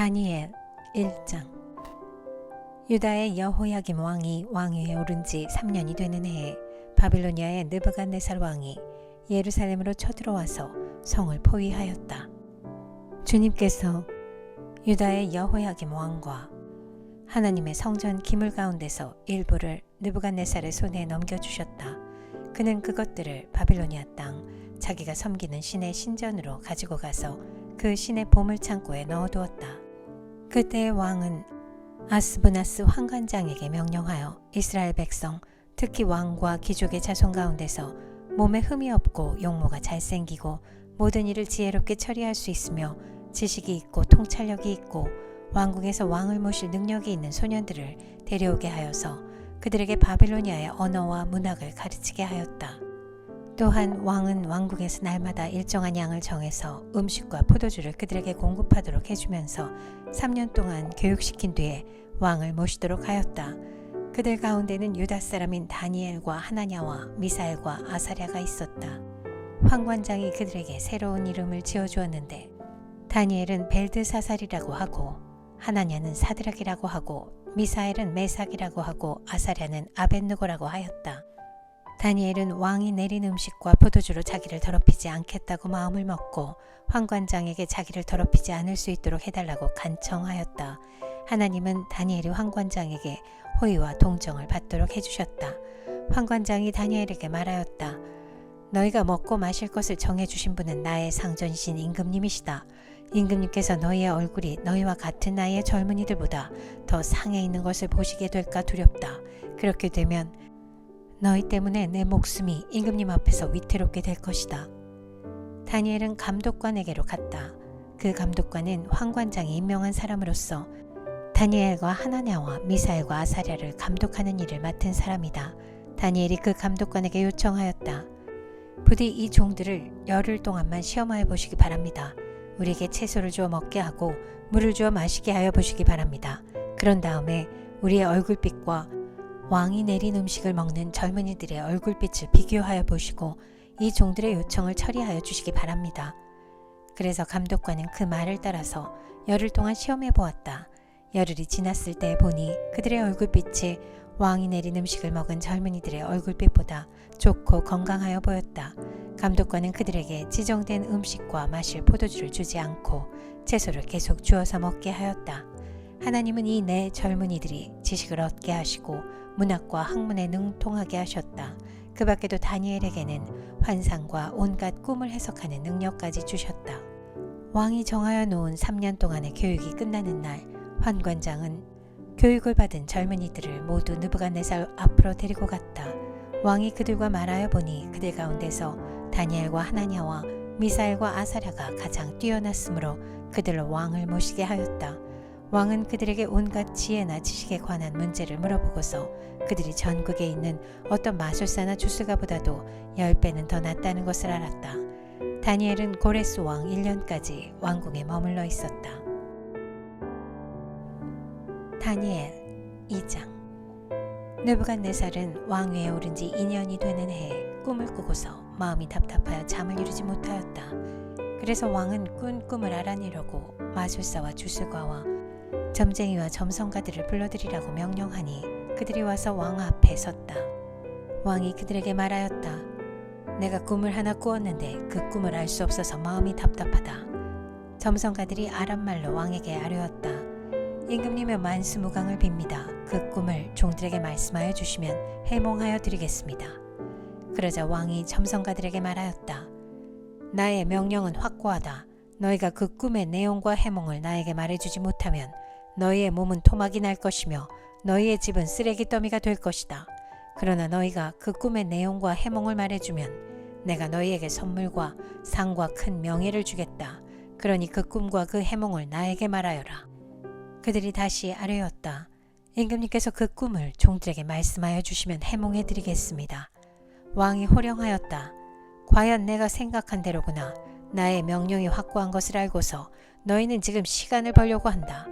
다니엘 1장 유다의 여호야김 왕이 왕위에 오른 지 3년이 되는 해에 바빌로니아의 느부갓네살 왕이 예루살렘으로 쳐들어와서 성을 포위하였다. 주님께서 유다의 여호야김 왕과 하나님의 성전 기물 가운데서 일부를 느부갓네살의 손에 넘겨주셨다. 그는 그것들을 바빌로니아 땅 자기가 섬기는 신의 신전으로 가지고 가서 그 신의 보물 창고에 넣어두었다. 그때 왕은 아스브나스 황관장에게 명령하여 이스라엘 백성, 특히 왕과 귀족의 자손 가운데서 몸에 흠이 없고 용모가 잘생기고 모든 일을 지혜롭게 처리할 수 있으며 지식이 있고 통찰력이 있고 왕궁에서 왕을 모실 능력이 있는 소년들을 데려오게 하여서 그들에게 바빌로니아의 언어와 문학을 가르치게 하였다. 또한 왕은 왕궁에서 날마다 일정한 양을 정해서 음식과 포도주를 그들에게 공급하도록 해주면서 3년 동안 교육시킨 뒤에 왕을 모시도록 하였다. 그들 가운데는 유다 사람인 다니엘과 하나냐와 미사엘과 아사랴가 있었다. 황관장이 그들에게 새로운 이름을 지어주었는데 다니엘은 벨드사살이라고 하고 하나냐는 사드락이라고 하고 미사엘은 메삭이라고 하고 아사랴는 아벤누고라고 하였다. 다니엘은 왕이 내린 음식과 포도주로 자기를 더럽히지 않겠다고 마음을 먹고 황관장에게 자기를 더럽히지 않을 수 있도록 해달라고 간청하였다. 하나님은 다니엘이 황관장에게 호의와 동정을 받도록 해주셨다. 황관장이 다니엘에게 말하였다. 너희가 먹고 마실 것을 정해주신 분은 나의 상전이신 임금님이시다. 임금님께서 너희의 얼굴이 너희와 같은 나이의 젊은이들보다 더 상해 있는 것을 보시게 될까 두렵다. 그렇게 되면 너희 때문에 내 목숨이 임금님 앞에서 위태롭게 될 것이다. 다니엘은 감독관에게로 갔다. 그 감독관은 황관장이 임명한 사람으로서 다니엘과 하나냐와 미사엘과 아사랴를 감독하는 일을 맡은 사람이다. 다니엘이 그 감독관에게 요청하였다. 부디 이 종들을 열흘 동안만 시험하여 보시기 바랍니다. 우리에게 채소를 주어 먹게 하고 물을 주어 마시게 하여 보시기 바랍니다. 그런 다음에 우리의 얼굴빛과 왕이 내린 음식을 먹는 젊은이들의 얼굴빛을 비교하여 보시고 이 종들의 요청을 처리하여 주시기 바랍니다. 그래서 감독관은 그 말을 따라서 열흘 동안 시험해 보았다. 열흘이 지났을 때 보니 그들의 얼굴빛이 왕이 내린 음식을 먹은 젊은이들의 얼굴빛보다 좋고 건강하여 보였다. 감독관은 그들에게 지정된 음식과 마실 포도주를 주지 않고 채소를 계속 주어서 먹게 하였다. 하나님은 이 네 젊은이들이 지식을 얻게 하시고 문학과 학문에 능통하게 하셨다. 그 밖에도 다니엘에게는 환상과 온갖 꿈을 해석하는 능력까지 주셨다. 왕이 정하여 놓은 3년 동안의 교육이 끝나는 날, 환관장은 교육을 받은 젊은이들을 모두 느부갓네살 앞으로 데리고 갔다. 왕이 그들과 말하여 보니 그들 가운데서 다니엘과 하나냐와 미사엘과 아사랴가 가장 뛰어났으므로 그들로 왕을 모시게 하였다. 왕은 그들에게 온갖 지혜나 지식에 관한 문제를 물어보고서 그들이 전국에 있는 어떤 마술사나 주술가보다도 10배는 더 낫다는 것을 알았다. 다니엘은 고레스 왕 1년까지 왕궁에 머물러 있었다. 다니엘 2장 느부갓네살은 왕위에 오른 지 2년이 되는 해에 꿈을 꾸고서 마음이 답답하여 잠을 이루지 못하였다. 그래서 왕은 꾼 꿈을 알아내려고 마술사와 주술가와 점쟁이와 점성가들을 불러들이라고 명령하니 그들이 와서 왕 앞에 섰다. 왕이 그들에게 말하였다. 내가 꿈을 하나 꾸었는데 그 꿈을 알 수 없어서 마음이 답답하다. 점성가들이 아람말로 왕에게 아뢰었다. 임금님의 만수무강을 빕니다. 그 꿈을 종들에게 말씀하여 주시면 해몽하여 드리겠습니다. 그러자 왕이 점성가들에게 말하였다. 나의 명령은 확고하다. 너희가 그 꿈의 내용과 해몽을 나에게 말해주지 못하면 너희의 몸은 토막이 날 것이며 너희의 집은 쓰레기 더미가 될 것이다. 그러나 너희가 그 꿈의 내용과 해몽을 말해주면 내가 너희에게 선물과 상과 큰 명예를 주겠다. 그러니 그 꿈과 그 해몽을 나에게 말하여라. 그들이 다시 아뢰었다. 임금님께서 그 꿈을 종들에게 말씀하여 주시면 해몽해 드리겠습니다. 왕이 호령하였다. 과연 내가 생각한 대로구나. 나의 명령이 확고한 것을 알고서 너희는 지금 시간을 벌려고 한다.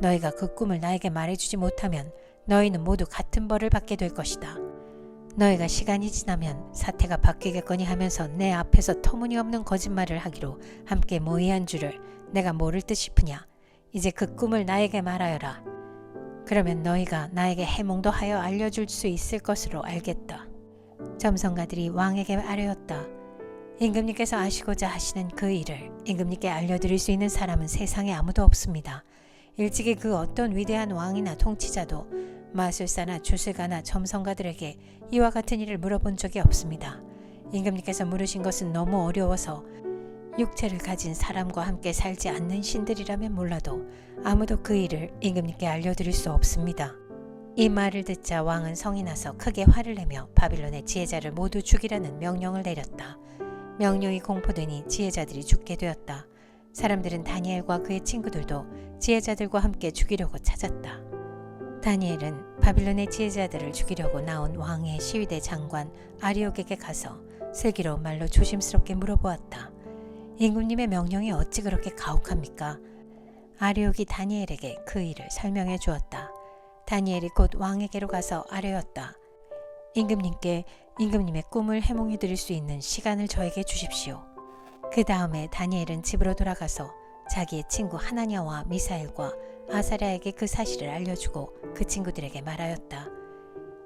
너희가 그 꿈을 나에게 말해주지 못하면 너희는 모두 같은 벌을 받게 될 것이다. 너희가 시간이 지나면 사태가 바뀌겠거니 하면서 내 앞에서 터무니없는 거짓말을 하기로 함께 모의한 줄을 내가 모를 듯 싶으냐. 이제 그 꿈을 나에게 말하여라. 그러면 너희가 나에게 해몽도 하여 알려줄 수 있을 것으로 알겠다. 점성가들이 왕에게 아뢰었다. 임금님께서 아시고자 하시는 그 일을 임금님께 알려드릴 수 있는 사람은 세상에 아무도 없습니다. 일찍이 그 어떤 위대한 왕이나 통치자도 마술사나 주술가나 점성가들에게 이와 같은 일을 물어본 적이 없습니다. 임금님께서 물으신 것은 너무 어려워서 육체를 가진 사람과 함께 살지 않는 신들이라면 몰라도 아무도 그 일을 임금님께 알려드릴 수 없습니다. 이 말을 듣자 왕은 성이 나서 크게 화를 내며 바빌론의 지혜자를 모두 죽이라는 명령을 내렸다. 명령이 공포되니 지혜자들이 죽게 되었다. 사람들은 다니엘과 그의 친구들도 지혜자들과 함께 죽이려고 찾았다. 다니엘은 바빌론의 지혜자들을 죽이려고 나온 왕의 시위대 장관 아리옥에게 가서 슬기로운 말로 조심스럽게 물어보았다. 임금님의 명령이 어찌 그렇게 가혹합니까? 아리옥이 다니엘에게 그 일을 설명해 주었다. 다니엘이 곧 왕에게로 가서 아뢰었다. 임금님께 임금님의 꿈을 해몽해 드릴 수 있는 시간을 저에게 주십시오. 그 다음에 다니엘은 집으로 돌아가서 자기의 친구 하나냐와 미사엘과 아사랴에게 그 사실을 알려주고 그 친구들에게 말하였다.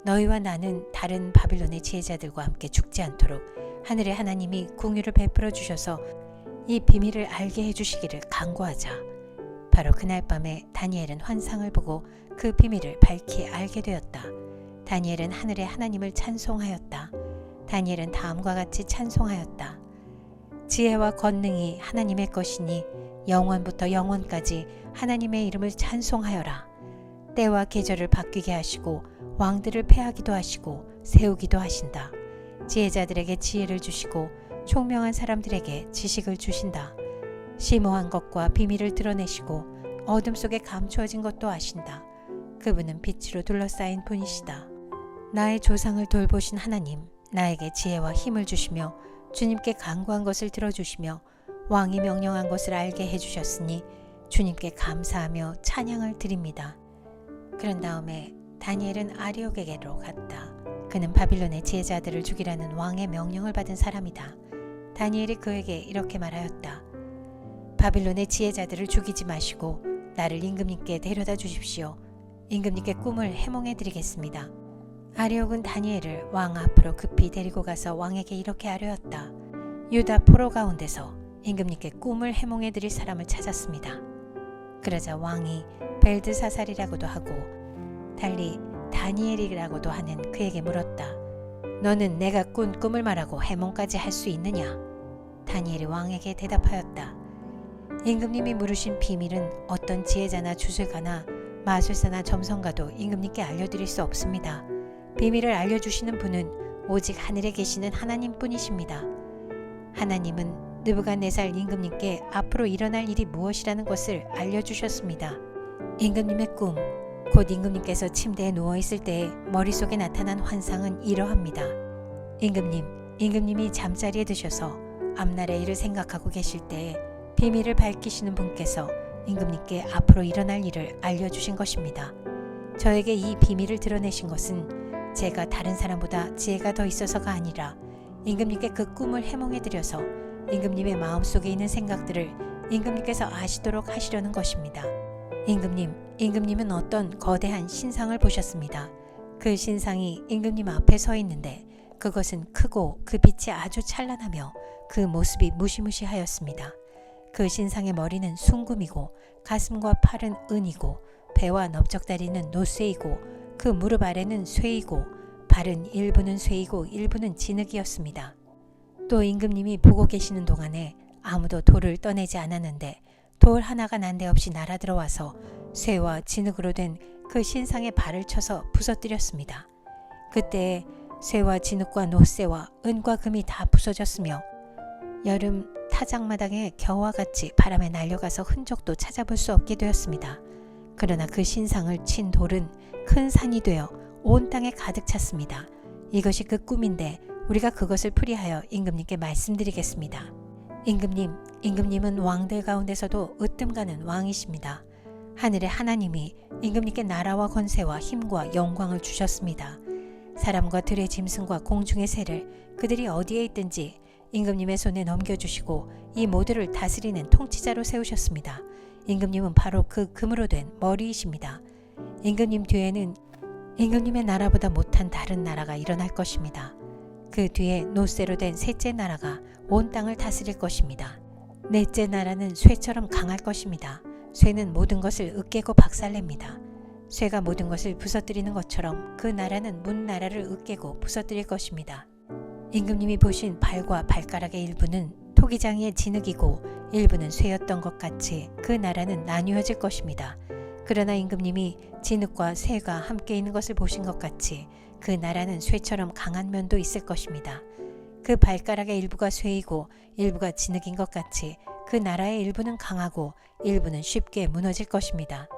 너희와 나는 다른 바빌론의 지혜자들과 함께 죽지 않도록 하늘의 하나님이 궁유를 베풀어 주셔서 이 비밀을 알게 해주시기를 간구하자. 바로 그날 밤에 다니엘은 환상을 보고 그 비밀을 밝히 알게 되었다. 다니엘은 하늘의 하나님을 찬송하였다. 다니엘은 다음과 같이 찬송하였다. 지혜와 권능이 하나님의 것이니 영원부터 영원까지 하나님의 이름을 찬송하여라. 때와 계절을 바뀌게 하시고 왕들을 패하기도 하시고 세우기도 하신다. 지혜자들에게 지혜를 주시고 총명한 사람들에게 지식을 주신다. 심오한 것과 비밀을 드러내시고 어둠 속에 감추어진 것도 아신다. 그분은 빛으로 둘러싸인 분이시다. 나의 조상을 돌보신 하나님, 나에게 지혜와 힘을 주시며 주님께 간구한 것을 들어주시며 왕이 명령한 것을 알게 해주셨으니 주님께 감사하며 찬양을 드립니다. 그런 다음에 다니엘은 아리옥에게로 갔다. 그는 바빌론의 지혜자들을 죽이라는 왕의 명령을 받은 사람이다. 다니엘이 그에게 이렇게 말하였다. 바빌론의 지혜자들을 죽이지 마시고 나를 임금님께 데려다 주십시오. 임금님께 꿈을 해몽해 드리겠습니다. 아리옥은 다니엘을 왕 앞으로 급히 데리고 가서 왕에게 이렇게 아뢰었다. 유다 포로 가운데서 임금님께 꿈을 해몽해 드릴 사람을 찾았습니다. 그러자 왕이 벨드사살이라고도 하고 달리 다니엘이라고도 하는 그에게 물었다. 너는 내가 꾼 꿈을 말하고 해몽까지 할 수 있느냐? 다니엘이 왕에게 대답하였다. 임금님이 물으신 비밀은 어떤 지혜자나 주술가나 마술사나 점성가도 임금님께 알려드릴 수 없습니다. 비밀을 알려주시는 분은 오직 하늘에 계시는 하나님 뿐이십니다. 하나님은 느부갓네살 임금님께 앞으로 일어날 일이 무엇이라는 것을 알려주셨습니다. 임금님의 꿈, 곧 임금님께서 침대에 누워 있을 때에 머릿속에 나타난 환상은 이러합니다. 임금님, 임금님이 잠자리에 드셔서 앞날의 일을 생각하고 계실 때에 비밀을 밝히시는 분께서 임금님께 앞으로 일어날 일을 알려주신 것입니다. 저에게 이 비밀을 드러내신 것은 제가 다른 사람보다 지혜가 더 있어서가 아니라 임금님께 그 꿈을 해몽해 드려서 임금님의 마음속에 있는 생각들을 임금님께서 아시도록 하시려는 것입니다. 임금님, 임금님은 어떤 거대한 신상을 보셨습니다. 그 신상이 임금님 앞에 서 있는데 그것은 크고 그 빛이 아주 찬란하며 그 모습이 무시무시하였습니다. 그 신상의 머리는 숭금이고 가슴과 팔은 은이고 배와 넓적다리는 노쇠이고 그 무릎 아래는 쇠이고 발은 일부는 쇠이고 일부는 진흙이었습니다. 또 임금님이 보고 계시는 동안에 아무도 돌을 떠내지 않았는데 돌 하나가 난데없이 날아들어와서 쇠와 진흙으로 된 그 신상의 발을 쳐서 부서뜨렸습니다. 그때 쇠와 진흙과 노쇠와 은과 금이 다 부서졌으며 여름 타작마당에 겨와 같이 바람에 날려가서 흔적도 찾아볼 수 없게 되었습니다. 그러나 그 신상을 친 돌은 큰 산이 되어 온 땅에 가득 찼습니다. 이것이 그 꿈인데 우리가 그것을 풀이하여 임금님께 말씀드리겠습니다. 임금님, 임금님은 왕들 가운데서도 으뜸가는 왕이십니다. 하늘의 하나님이 임금님께 나라와 권세와 힘과 영광을 주셨습니다. 사람과 들의 짐승과 공중의 새를 그들이 어디에 있든지 임금님의 손에 넘겨주시고 이 모두를 다스리는 통치자로 세우셨습니다. 임금님은 바로 그 금으로 된 머리이십니다. 임금님 뒤에는 임금님의 나라보다 못한 다른 나라가 일어날 것입니다. 그 뒤에 노쇠로 된 셋째 나라가 온 땅을 다스릴 것입니다. 넷째 나라는 쇠처럼 강할 것입니다. 쇠는 모든 것을 으깨고 박살냅니다. 쇠가 모든 것을 부서뜨리는 것처럼 그 나라는 문 나라를 으깨고 부서뜨릴 것입니다. 임금님이 보신 발과 발가락의 일부는 토기장이의 진흙이고 일부는 쇠였던 것 같이 그 나라는 나뉘어질 것입니다. 그러나 임금님이 진흙과 쇠가 함께 있는 것을 보신 것 같이 그 나라는 쇠처럼 강한 면도 있을 것입니다. 그 발가락의 일부가 쇠이고 일부가 진흙인 것 같이 그 나라의 일부는 강하고 일부는 쉽게 무너질 것입니다.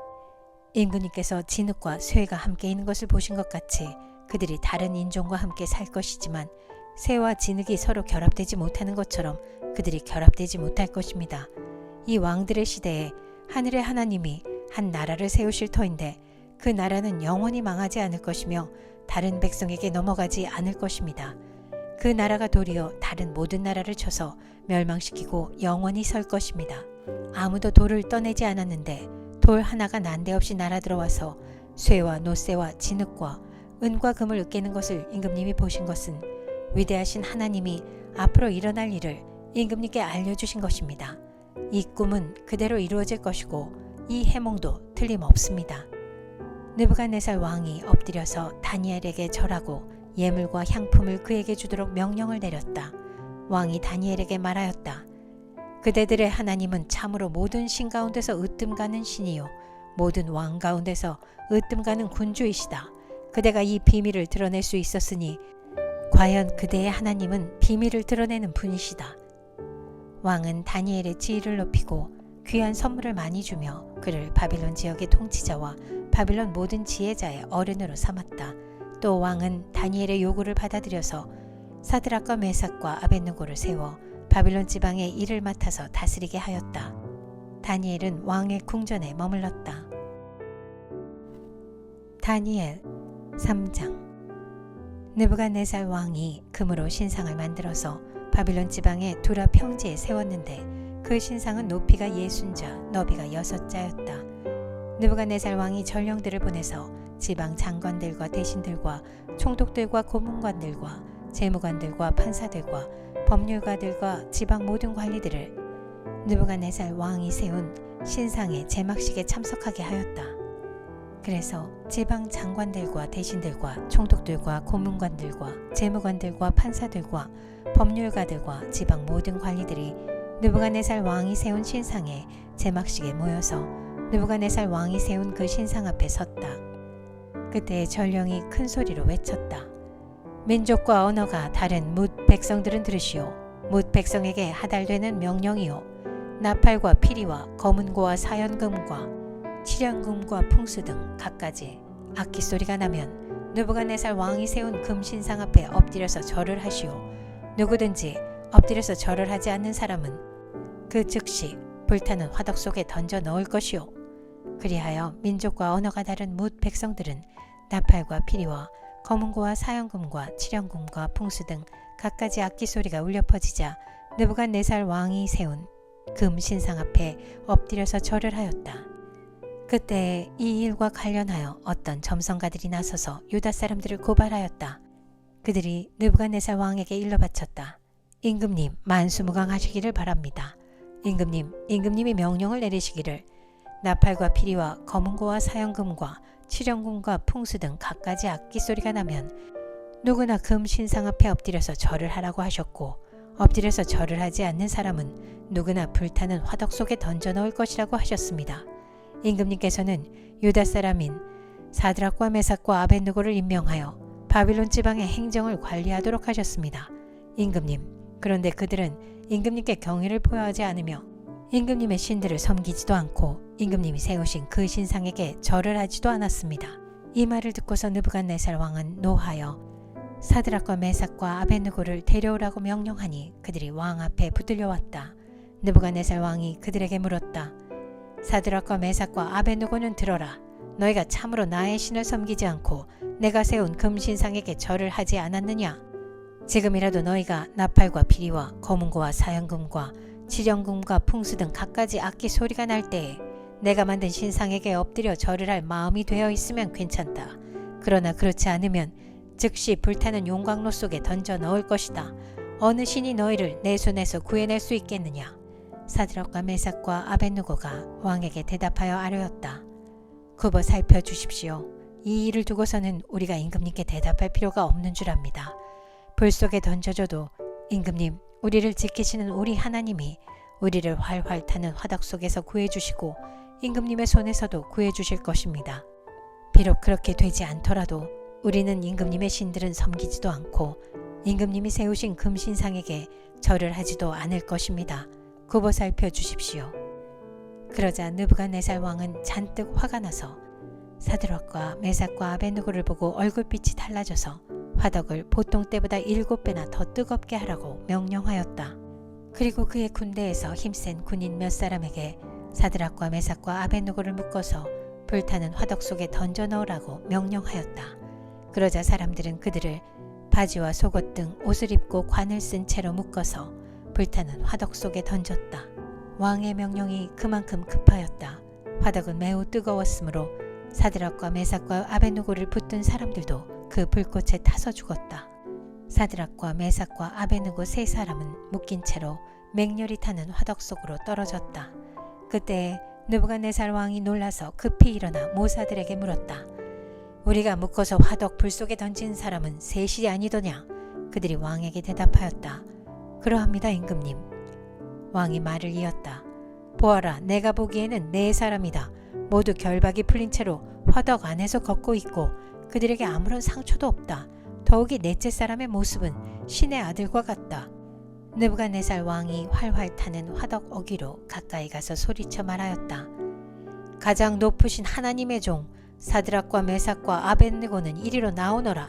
임금님께서 진흙과 쇠가 함께 있는 것을 보신 것 같이 그들이 다른 인종과 함께 살 것이지만 쇠와 진흙이 서로 결합되지 못하는 것처럼 그들이 결합되지 못할 것입니다. 이 왕들의 시대에 하늘의 하나님이 한 나라를 세우실 터인데 그 나라는 영원히 망하지 않을 것이며 다른 백성에게 넘어가지 않을 것입니다. 그 나라가 도리어 다른 모든 나라를 쳐서 멸망시키고 영원히 설 것입니다. 아무도 돌을 떠내지 않았는데 돌 하나가 난데없이 날아들어와서 쇠와 노쇠와 진흙과 은과 금을 으깨는 것을 임금님이 보신 것은 위대하신 하나님이 앞으로 일어날 일을 임금님께 알려주신 것입니다. 이 꿈은 그대로 이루어질 것이고 이 해몽도 틀림없습니다. 느부갓네살 왕이 엎드려서 다니엘에게 절하고 예물과 향품을 그에게 주도록 명령을 내렸다. 왕이 다니엘에게 말하였다. 그대들의 하나님은 참으로 모든 신 가운데서 으뜸 가는 신이요 모든 왕 가운데서 으뜸 가는 군주이시다. 그대가 이 비밀을 드러낼 수 있었으니 과연 그대의 하나님은 비밀을 드러내는 분이시다. 왕은 다니엘의 지위를 높이고 귀한 선물을 많이 주며 그를 바빌론 지역의 통치자와 바빌론 모든 지혜자의 어른으로 삼았다. 또 왕은 다니엘의 요구를 받아들여서 사드락과 메삭과 아벤누고를 세워 바빌론 지방의 일을 맡아서 다스리게 하였다. 다니엘은 왕의 궁전에 머물렀다. 다니엘 3장 느부갓네살 왕이 금으로 신상을 만들어서 바빌론 지방의 두라 평지에 세웠는데 그 신상은 높이가 예순자, 너비가 여섯 자였다. 느부갓네살 왕이 전령들을 보내서 지방 장관들과 대신들과 총독들과 고문관들과 재무관들과 판사들과 법률가들과 지방 모든 관리들을 느부갓네살 왕이 세운 신상의 제막식에 참석하게 하였다. 그래서 지방 장관들과 대신들과 총독들과 고문관들과 재무관들과 판사들과 법률가들과 지방 모든 관리들이 느부갓네살 왕이 세운 신상의 제막식에 모여서 느부갓네살 왕이 세운 그 신상 앞에 섰다. 그때 전령이 큰 소리로 외쳤다. 민족과 언어가 다른 뭇 백성들은 들으시오. 뭇 백성에게 하달되는 명령이요. 나팔과 피리와 검은고와 사연금과 칠연금과 풍수 등 갖가지 악기 소리가 나면 느부갓네살 왕이 세운 금신상 앞에 엎드려서 절을 하시오. 누구든지 엎드려서 절을 하지 않는 사람은 그 즉시 불타는 화덕 속에 던져 넣을 것이오. 그리하여 민족과 언어가 다른 뭇 백성들은 나팔과 피리와 검은고와 사연금과 칠연금과 풍수 등 갖가지 악기 소리가 울려 퍼지자 느부갓네살 왕이 세운 금 신상 앞에 엎드려서 절을 하였다. 그때 이 일과 관련하여 어떤 점성가들이 나서서 유다 사람들을 고발하였다. 그들이 느부갓네살 왕에게 일러 바쳤다. 임금님 만수무강하시기를 바랍니다. 임금님, 임금님이 명령을 내리시기를 나팔과 피리와 검은고와 사연금과 칠연금과 풍수 등 갖가지 악기 소리가 나면 누구나 금 신상 앞에 엎드려서 절을 하라고 하셨고 엎드려서 절을 하지 않는 사람은 누구나 불타는 화덕 속에 던져 넣을 것이라고 하셨습니다. 임금님께서는 유다 사람인 사드락과 메삭과 아벤누고를 임명하여 바빌론 지방의 행정을 관리하도록 하셨습니다. 임금님, 그런데 그들은 임금님께 경의를 표하지 않으며 임금님의 신들을 섬기지도 않고 임금님이 세우신 그 신상에게 절을 하지도 않았습니다. 이 말을 듣고서 느부갓네살 왕은 노하여 사드락과 메삭과 아벤누고를 데려오라고 명령하니 그들이 왕 앞에 붙들려 왔다. 느부갓네살 왕이 그들에게 물었다. 사드락과 메삭과 아벤누고는 들어라. 너희가 참으로 나의 신을 섬기지 않고 내가 세운 금신상에게 절을 하지 않았느냐? 지금이라도 너희가 나팔과 피리와 검은고와 사연금과 지령금과 풍수 등 갖가지 악기 소리가 날 때에 내가 만든 신상에게 엎드려 절을 할 마음이 되어 있으면 괜찮다. 그러나 그렇지 않으면 즉시 불타는 용광로 속에 던져 넣을 것이다. 어느 신이 너희를 내 손에서 구해낼 수 있겠느냐? 사드락과 메삭과 아벤누고가 왕에게 대답하여 아뢰었다. 굽어 살펴 주십시오. 이 일을 두고서는 우리가 임금님께 대답할 필요가 없는 줄 압니다. 불 속에 던져줘도 임금님, 우리를 지키시는 우리 하나님이 우리를 활활 타는 화덕 속에서 구해주시고 임금님의 손에서도 구해주실 것입니다. 비록 그렇게 되지 않더라도 우리는 임금님의 신들은 섬기지도 않고 임금님이 세우신 금신상에게 절을 하지도 않을 것입니다. 굽어 살펴 주십시오. 그러자 느부갓네살 왕은 잔뜩 화가 나서 사드락과 메삭과 아베누고를 보고 얼굴빛이 달라져서 화덕을 보통 때보다 일곱 배나 더 뜨겁게 하라고 명령하였다. 그리고 그의 군대에서 힘센 군인 몇 사람에게 사드락과 메삭과 아베누고를 묶어서 불타는 화덕 속에 던져 넣으라고 명령하였다. 그러자 사람들은 그들을 바지와 속옷 등 옷을 입고 관을 쓴 채로 묶어서 불타는 화덕 속에 던졌다. 왕의 명령이 그만큼 급하였다. 화덕은 매우 뜨거웠으므로 사드락과 메삭과 아베누고를 붙든 사람들도 그 불꽃에 타서 죽었다. 사드락과 메삭과 아베누고 세 사람은 묶인 채로 맹렬히 타는 화덕 속으로 떨어졌다. 그때 느부갓네살 왕이 놀라서 급히 일어나 모사들에게 물었다. 우리가 묶어서 화덕 불 속에 던진 사람은 셋이 아니더냐? 그들이 왕에게 대답하였다. 그러합니다, 임금님. 왕이 말을 이었다. 보아라, 내가 보기에는 네 사람이다. 모두 결박이 풀린 채로 화덕 안에서 걷고 있고 그들에게 아무런 상처도 없다. 더욱이 넷째 사람의 모습은 신의 아들과 같다. 느부갓네살 왕이 활활 타는 화덕 어기로 가까이 가서 소리쳐 말하였다. 가장 높으신 하나님의 종 사드락과 메삭과 아벤느고는 이리로 나오너라.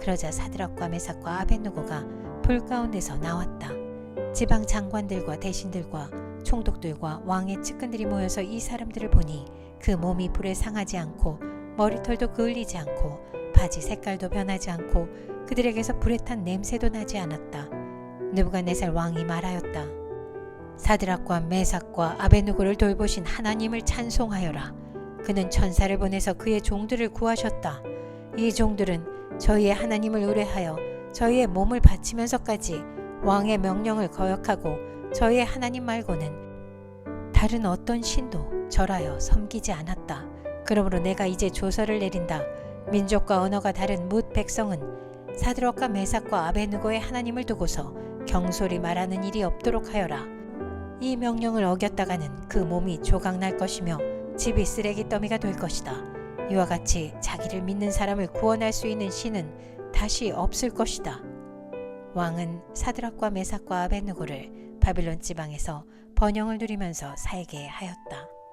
그러자 사드락과 메삭과 아벤느고가 불 가운데서 나왔다. 지방 장관들과 대신들과 총독들과 왕의 측근들이 모여서 이 사람들을 보니 그 몸이 불에 상하지 않고 머리털도 그을리지 않고 바지 색깔도 변하지 않고 그들에게서 불에 탄 냄새도 나지 않았다. 느부갓네살 왕이 말하였다. 사드락과 메삭과 아베누고를 돌보신 하나님을 찬송하여라. 그는 천사를 보내서 그의 종들을 구하셨다. 이 종들은 저희의 하나님을 의뢰하여 저희의 몸을 바치면서까지 왕의 명령을 거역하고 저희의 하나님 말고는 다른 어떤 신도 절하여 섬기지 않았다. 그러므로 내가 이제 조서를 내린다. 민족과 언어가 다른 뭇 백성은 사드락과 메삭과 아베누고의 하나님을 두고서 경솔히 말하는 일이 없도록 하여라. 이 명령을 어겼다가는 그 몸이 조각날 것이며 집이 쓰레기 더미가 될 것이다. 이와 같이 자기를 믿는 사람을 구원할 수 있는 신은 다시 없을 것이다. 왕은 사드락과 메삭과 아베누고를 바빌론 지방에서 번영을 누리면서 살게 하였다.